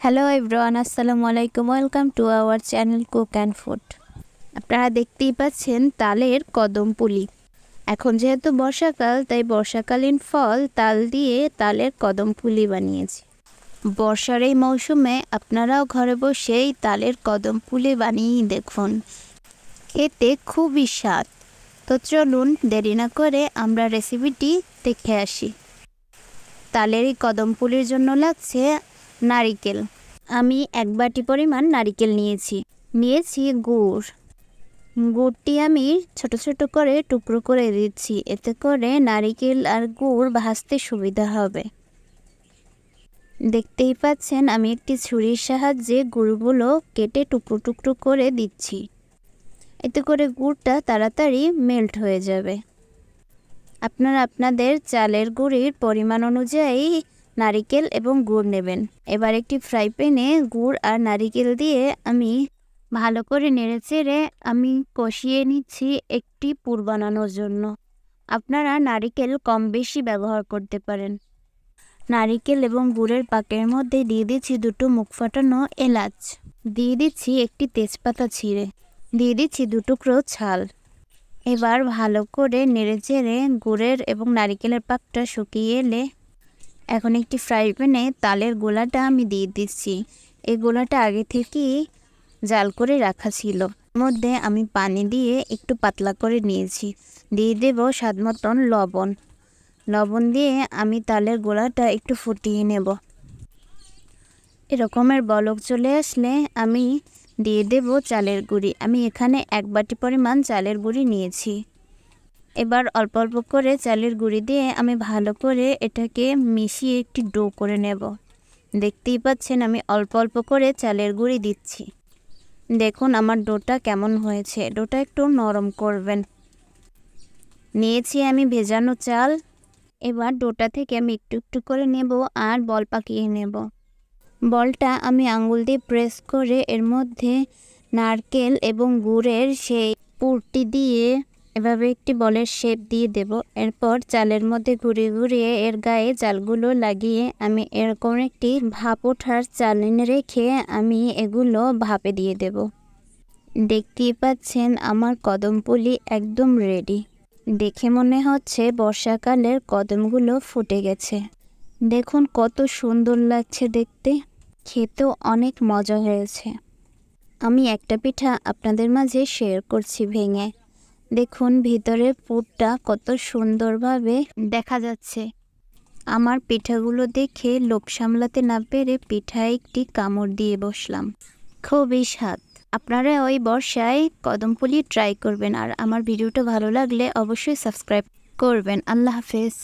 Hello everyone আসসালামু আলাইকুম welcome to our channel cook and food আপনারা দেখতেই পাচ্ছেন তালের কদম পুলি। এখন যেহেতু বর্ষাকাল, তাই বর্ষাকালীন ফল, তাল দিয়ে তালের কদম পুলি বানিয়েছি। বর্ষার এই মৌসুমে আপনারাও ঘরে বসেই তালের কদম পুলি বানিয়েই দেখুন। খেতে খুবই স্বাদ। তো চলুন দেরি না করে আমরা রেসিপিটি দেখে আসি। তালের এই কদম পুলির জন্য লাগছে নারিকেল। আমি এক বাটি পরিমাণ নারিকেল নিয়েছি। নিয়েছি গুড়। গুড়টি আমি ছোট ছোট করে টুকরো করে দিচ্ছি। এতে করে নারিকেল আর গুড় ভাজতে সুবিধা হবে। দেখতেই পাচ্ছেন, আমি একটি ছুরির সাহায্যে গুড়গুলো কেটে টুকরো টুকরো করে দিচ্ছি। এতে করে গুড়টা তাড়াতাড়ি মেল্ট হয়ে যাবে। আপনারা আপনাদের চালের গুঁড়ির পরিমাণ অনুযায়ী নারিকেল এবং গুড় নেবেন। এবার একটি ফ্রাই প্যানে গুড় আর নারিকেল দিয়ে আমি ভালো করে নেড়ে চেড়ে আমি কষিয়ে নিচ্ছি একটি পুর বানানোর জন্য। আপনারা নারিকেল কম বেশি ব্যবহার করতে পারেন। নারিকেল এবং গুড়ের পাকের মধ্যে দিয়ে দিচ্ছি দুটো মুখ ফাটানো এলাচ। দিয়ে দিচ্ছি একটি তেজপাতা ছিঁড়ে। দিয়ে দিচ্ছি দুটুকরো ছাল। এবার ভালো করে নেড়ে চেড়ে গুড়ের এবং নারিকেলের পাকটা শুকিয়ে এলে এখন একটি ফ্রাই প্যানে তালের গোলাটা আমি দিয়ে দিচ্ছি। এই গোলাটা আগে থেকেই জাল করে রাখা ছিল। মধ্যে আমি পানি দিয়ে একটু পাতলা করে নিয়েছি। দিয়ে দেব স্বাদ মতন লবণ। লবণ দিয়ে আমি তালের গোলাটা একটু ফুটিয়ে নেব। এরকমের বলক চলে আসলে আমি দিয়ে দেব চালের গুঁড়ি। আমি এখানে এক বাটি পরিমাণ চালের গুঁড়ি নিয়েছি। এবার অল্প অল্প করে চালের গুঁড়ি দিয়ে আমি ভালো করে এটাকে মিশিয়ে একটি ডো করে নেব। দেখতেই পাচ্ছেন আমি অল্প অল্প করে চালের গুঁড়ি দিচ্ছি। দেখুন আমার ডোটা কেমন হয়েছে। ডোটা একটু নরম করবেন। নিয়েছি আমি ভেজানো চাল। এবার ডোটা থেকে আমি একটু একটু করে নেব আর বল পাকিয়ে নেব। বলটা আমি আঙুল দিয়ে প্রেস করে এর মধ্যে নারকেল এবং গুড়ের সেই পুরটি দিয়ে এভাবে একটি বলের শেপ দিয়ে দেব। এরপর চালের মধ্যে ঘুরিয়ে ঘুরিয়ে এর গায়ে চালগুলো লাগিয়ে আমি এরকম একটি ভাপ ওঠার চালিনে রেখে আমি এগুলো ভাপে দিয়ে দেব। দেখতেই পাচ্ছেন আমার কদমপুলি একদম রেডি। দেখে মনে হচ্ছে বর্ষাকালের কদমগুলো ফুটে গেছে। দেখুন কত সুন্দর লাগছে দেখতে। খেতেও অনেক মজা হয়েছে। আমি একটা পিঠা আপনাদের মাঝে শেয়ার করছি ভেঙে। দেখুন ভিতরের পুরটা কত সুন্দরভাবে দেখা যাচ্ছে। আমার পিঠাগুলো দেখে লোভ সামলাতে না পেরে পিঠায় একটি কামড় দিয়ে বসলাম। খুবই স্বাদ। আপনারা ওই বর্ষায় কদমপুলি ট্রাই করবেন আর আমার ভিডিওটা ভালো লাগলে অবশ্যই সাবস্ক্রাইব করবেন। আল্লাহ হাফেজ।